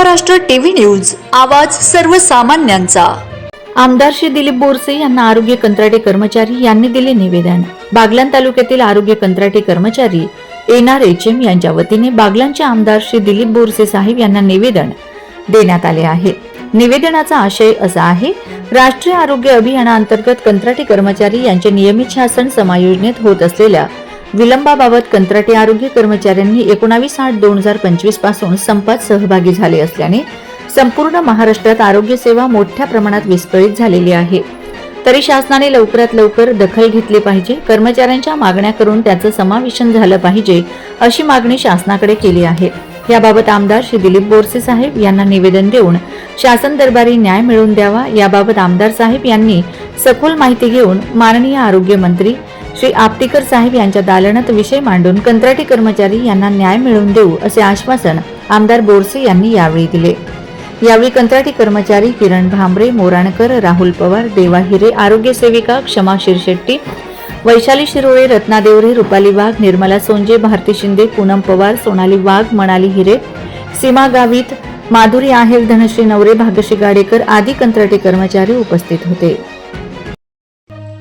Maharashtra TV news आवाज सर्वसामान्यांचा. आमदार श्री दिलीप बोरसे यांना आरोग्य कंत्राटी कर्मचारी यांनी दिले निवेदन. बागलान तालुक्यातील आरोग्य कंत्राटी कर्मचारी एन आर एच एम यांच्या वतीने बागलांचे आमदार श्री दिलीप बोरसे साहेब यांना निवेदन देण्यात आले आहे. निवेदनाचा आशय असा आहे राष्ट्रीय आरोग्य अभियानाअंतर्गत कंत्राटी कर्मचारी यांचे नियमित शासन समायोजनेत होत असलेल्या विलंबाबाबत कंत्राटी आरोग्य कर्मचाऱ्यांनी एकोणावीस आठ दोन हजार पंचवीसपासून संपात सहभागी झाले असल्याने संपूर्ण महाराष्ट्रात आरोग्य सेवा मोठ्या प्रमाणात विस्कळीत झालेली आहे. तरी शासनाने लवकरात लवकर दखल घेतली पाहिजे कर्मचाऱ्यांच्या मागण्या करून त्याचं समावेशन झालं पाहिजे अशी मागणी शासनाकडे केली आहे. याबाबत आमदार श्री दिलीप बोरसे साहेब यांना निवेदन देऊन शासन दरबारी न्याय मिळवून द्यावा याबाबत आमदार साहेब यांनी सखोल माहिती घेऊन माननीय आरोग्य मंत्री श्री आपटीकर साहेब यांच्या दालनात विषय मांडून कंत्राटी कर्मचारी यांना न्याय मिळवून देऊ असे आश्वासन आमदार बोरसे यांनी यावेळी दिले. यावेळी कंत्राटी कर्मचारी किरण भांबरे मोराणकर राहुल पवार देवा हिरे आरोग्य सेविका क्षमा शिरशेट्टी वैशाली शिरोळे रत्ना देवरे रुपाली वाघ निर्मला सोंजे भारती शिंदे पूनम पवार सोनाली वाघ मणाली हिरे सीमा गावित माधुरी आहेर धनश्री नवरे भाग्यश्री गाडेकर आदी कंत्राटी कर्मचारी उपस्थित होते.